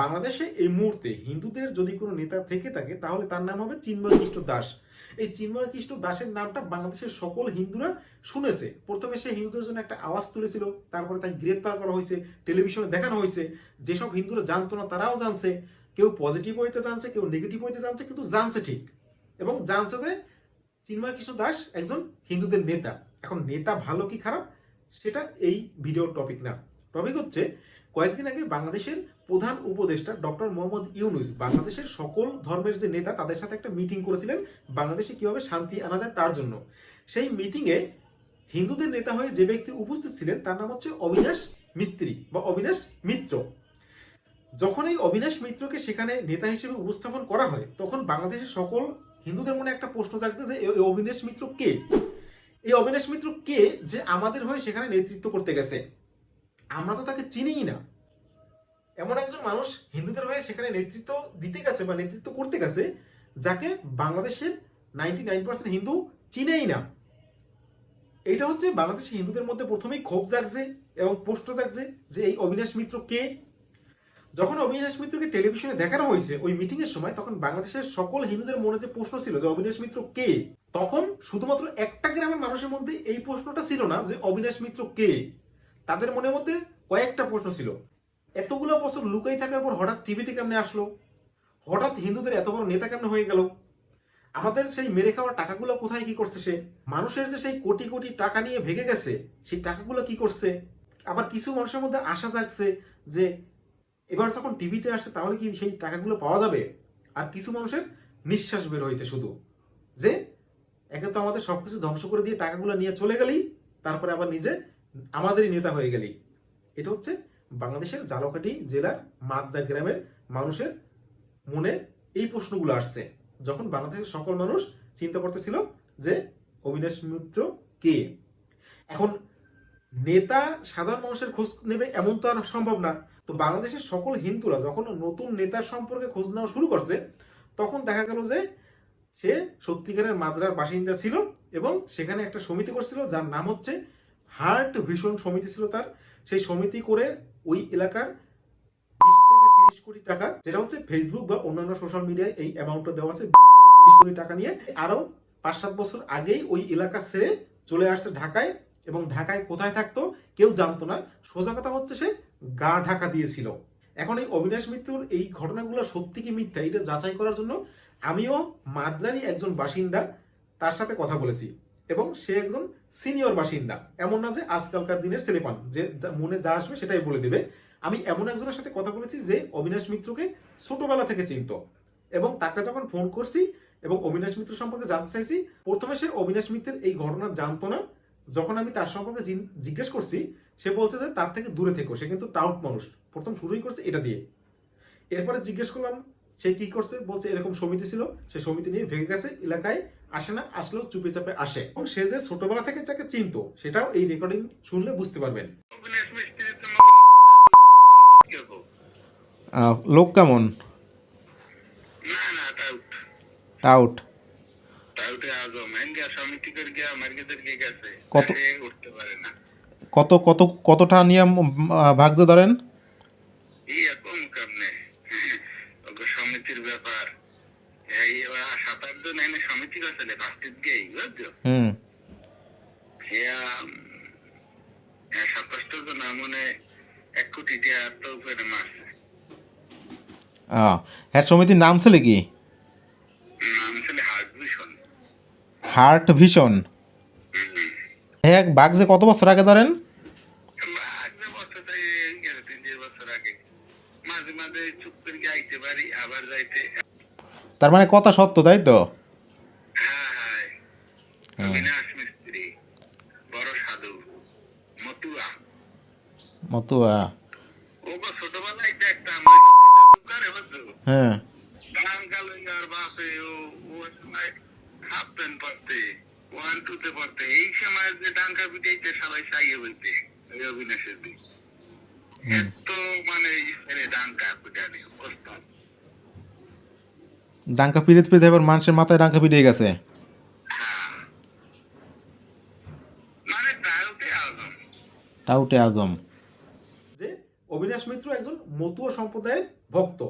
বাংলাদেশে এই মুহূর্তে হিন্দুদের যদি কোনো নেতা থেকে থাকে, তাহলে তার নাম হবে চিন্ময় কৃষ্ণ দাস। এই চিন্ময় কৃষ্ণ দাসের নামটা বাংলাদেশের সকল হিন্দুরা শুনেছে। প্রথমে সে হিন্দুদের জন্য একটা আওয়াজ তুলেছিল, তারপরে তাকে গ্রেপ্তার করা হয়েছে, টেলিভিশনে দেখানো হয়েছে। যেসব হিন্দুরা জানতো না, তারাও জানছে। কেউ পজিটিভ হইতে জানছে, কেউ নেগেটিভ হইতে জানছে, কিন্তু জানছে ঠিক। এবং জানছে যে চিন্ময় কৃষ্ণ দাস একজন হিন্দুদের নেতা। এখন নেতা ভালো কি খারাপ, সেটা এই ভিডিওর টপিক না। টপিক হচ্ছে, কয়েকদিন আগে বাংলাদেশের প্রধান উপদেষ্টা ডক্টর মোহাম্মদ ইউনুস বাংলাদেশের সকল ধর্মের যে নেতা তাদের সাথে একটা মিটিং করেছিলেন বাংলাদেশে কীভাবে শান্তি আনা যায় তার জন্য। সেই মিটিংয়ে হিন্দুদের নেতা হয়ে যে ব্যক্তি উপস্থিত ছিলেন তার নাম হচ্ছে অবিনাশ মিস্ত্রি বা অবিনাশ মিত্র। যখন এই অবিনাশ মিত্রকে সেখানে নেতা হিসেবে উপস্থাপন করা হয়, তখন বাংলাদেশের সকল হিন্দুদের মনে একটা প্রশ্ন জাগছে যে এই অবিনাশ মিত্র কে? এই অবিনাশ মিত্র কে যে আমাদের হয়ে সেখানে নেতৃত্ব করতে গেছে? আমরা তো তাকে চিনিই না। এমন একজন মানুষ হিন্দুদের হয়ে সেখানে নেতৃত্ব দিতে গেছে বা নেতৃত্ব করতে গেছে, যাকে বাংলাদেশের নাইনটি নাইন পার্সেন্ট হিন্দু চিনেই না। এইটা হচ্ছে বাংলাদেশের হিন্দুদের মধ্যে প্রথমেই ক্ষোভ জাগছে এবং প্রশ্ন জাগছে যে এই অবিনাশ মিত্র কে? যখন অবিনাশ মিত্রকে টেলিভিশনে দেখানো হয়েছে, ওই মিটিং এর সময় তখন বাংলাদেশের সকল হিন্দুদের মনে যে প্রশ্ন ছিল যে অবিনাশ মিত্র কে? তখন শুধুমাত্র একটা গ্রামের মানুষের মধ্যে এই প্রশ্নটা ছিল না যে অবিনাশ মিত্র কে? তাদের মনের মধ্যে কয়েকটা প্রশ্ন ছিল। এতগুলো বছর লুকাই থাকার পর হঠাৎ টিভিতে কেমনে আসলো? হঠাৎ হিন্দুদের এত বড় নেতা কেমনে হয়ে গেল? আমাদের সেই মেরে খাওয়া টাকাগুলো কোথায় কি করছে সে? মানুষের যে সেই কোটি কোটি টাকা নিয়ে ভেগে গেছে, সেই টাকাগুলো কি করছে? আবার কিছু মানুষের মধ্যে আশা জাগছে যে এবার যখন টিভিতে আসছে তাহলে কি সেই টাকাগুলো পাওয়া যাবে? আর কিছু মানুষের নিঃশ্বাস বের হয়েছে শুধু। যে একে তো আমাদের সবকিছু ধ্বংস করে দিয়ে টাকাগুলো নিয়ে চলে গেলেই তারপরে আবার নিজে আমাদেরই নেতা হয়ে গেলি এটা হচ্ছে বাংলাদেশের জালকাঠি জেলার মাদদা গ্রামের মানুষের মনে এই প্রশ্নগুলো আসছে। যখন বাংলাদেশের সকল মানুষ চিন্তা করতেছিল যে, অবিনাশ মিত্র কে? এখন নেতা সাধারণ মানুষের খোঁজ নেবে এমন তো আর সম্ভব না। তো বাংলাদেশের সকল হিন্দুরা যখন নতুন নেতার সম্পর্কে খোঁজ নেওয়া শুরু করছে, তখন দেখা গেল যে, সে সত্যিকারের মাদ্রার বাসিন্দা ছিল এবং সেখানে একটা সমিতি করছিল যার নাম হচ্ছে হার্ট ভিশন সমিতি ছিল তার। সেই সমিতি করে ওই এলাকার বিশ থেকে তিরিশ কোটি টাকা, যেটা হচ্ছে ফেসবুক বা অন্যান্য সোশ্যাল মিডিয়ায় এই অ্যামাউন্টটা দেওয়া আছে, বিশ থেকে তিরিশ কোটি টাকা নিয়ে। আরও পাঁচ সাত বছর আগেই ওই এলাকা ছেড়ে চলে আসছে ঢাকায় এবং ঢাকায় কোথায় থাকতো কেউ জানতো না। সোজা কথা হচ্ছে সে গা ঢাকা দিয়েছিল। এখন এই অবিনাশ মিত্রর এই ঘটনাগুলো সত্যি কি মিথ্যা, এটা যাচাই করার জন্য আমিও মাদ্রারই একজন বাসিন্দা, তার সাথে কথা বলেছি। এবং সে একজন সিনিয়র বাসিন্দা। এমন না যে আজকালকার দিনের ছেলেপান যে মনে যা আসবে সেটাই বলে দেবে। আমি এমন একজনের সাথে কথা বলেছি যে অবিনাশ মিত্রকে ছোটবেলা থেকে চিনত এবং তাকে যখন ফোন করছি এবং অবিনাশ মিত্র সম্পর্কে জানতে চাইছি, প্রথমে সে অবিনাশ মিত্রের এই ঘটনা জানতো না। যখন আমি তার সম্পর্কে জিজ্ঞেস করছি, সে বলছে যে তার থেকে দূরে থেকো, সে কিন্তু টাউট মানুষ। প্রথম শুরুই করছে এটা দিয়ে। এরপরে জিজ্ঞেস করলাম, সে কি করছে? বলছে এরকম সমিতি ছিল, সে সমিতি নিয়ে ভেঙে গেছে এলাকায়। আসে না আসলেও চুপে চাপে আসে। এবং সে যে ছোটবেলা থেকে যাকে চিনতো সেটাও এই রেকর্ডিং শুনলে বুঝতে পারবেন। লোক কেমন? না না টাউট কত? পারে না। কত কত কতটা নিয়ে ভাগজ ধরেন? সমিতির ব্যাপার। এই জন এনে সমিতি ফার্স্টের বুঝছ? হুম। ইয়া সাতাশটা জন মনে এক কোটি দিয়ে তো উপরে মারছে হ্যাঁ সমিতির নাম ছিল কি? নাম ছিল হার্ট ভিশন। Heart vision. হ্যাঁ বাগজে কত বছর আগে ধরেন? মাঝে মাঝে চুপ করে পারি আবার যাইতে। তার মানে কথা সত্য তাই তো? হ্যাঁ হ্যাঁ। মতুয়া। হ্যাঁ। ওয়ান টুতে পড়তে এই সময় যে ডাঙ্কা পিটাইতে সবাই বলতে ওই অবিনাশের দিক। এত মানে ডাঙ্কা পিটানি। ডাঙ্কা পিড়িত পিড়িত এবার মানুষের মাথায় ডাঙ্কা পিড়িয়ে গেছে। হ্যাঁ মানে টাউটে আজম। যে অবিনাশ মিত্র একজন মতুয়া সম্প্রদায়ের ভক্ত।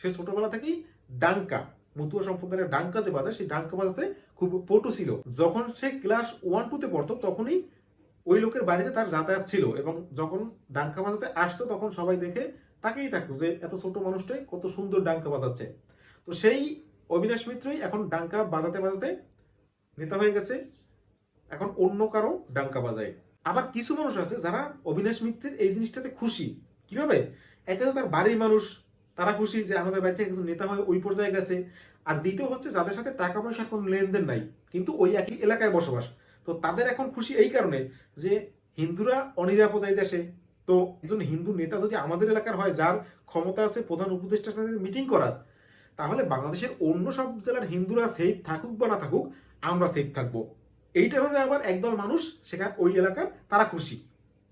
সে ছোটবেলা থেকেই ডাঙ্কা মতুয়া সম্প্রদায়ের ডাঙ্কা যে বাজায় সেই ডাঙ্কা বাজাতে খুব পটু ছিল। যখন সে ক্লাস ওয়ান টুতে পড়তো তখনই ওই লোকের বাড়িতে তার যাতায়াত ছিল এবং যখন ডাঙ্কা বাজাতে আসতো তখন সবাই দেখে তাকেই থাকতো যে এত ছোট মানুষটাই কত সুন্দর ডাঙ্কা বাজাচ্ছে। তো সেই অবিনাশ মিত্রই এখন ডাঙ্কা বাজাতে বাজাতে নেতা হয়ে গেছে। এখন অন্য কারও ডাঙ্কা বাজায়। আবার কিছু মানুষ আছে যারা অবিনাশ মিত্রের এই জিনিসটাতে খুশি। কীভাবে? একে তো তার বাড়ির মানুষ, তারা খুশি যে আমাদের বাড়ি থেকে একজন নেতা হয়ে ওই পর্যায়ে গেছে। আর দ্বিতীয় হচ্ছে যাদের সাথে টাকা পয়সা কোনো লেনদেন নাই, কিন্তু ওই একই এলাকায় বসবাস। তো তাদের এখন খুশি এই কারণে যে হিন্দুরা অনিরাপদ এই দেশে। তো একজন হিন্দু নেতা যদি আমাদের এলাকার হয়, যার ক্ষমতা আছে প্রধান উপদেষ্টার সাথে মিটিং করার তাহলে বাংলাদেশের অন্য সব জেলার হিন্দুরা সেফ থাকুক বা না থাকুক, আমরা সেফ থাকব। এইটা ভাবে আবার একদল মানুষ সেখানে, ওই এলাকার তারা খুশি।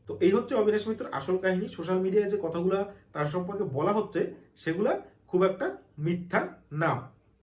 তো এই হচ্ছে অবিনাশ মিত্র আসল কাহিনী। সোশ্যাল মিডিয়ায় যে কথাগুলা তার সম্পর্কে বলা হচ্ছে, সেগুলা খুব একটা মিথ্যা না।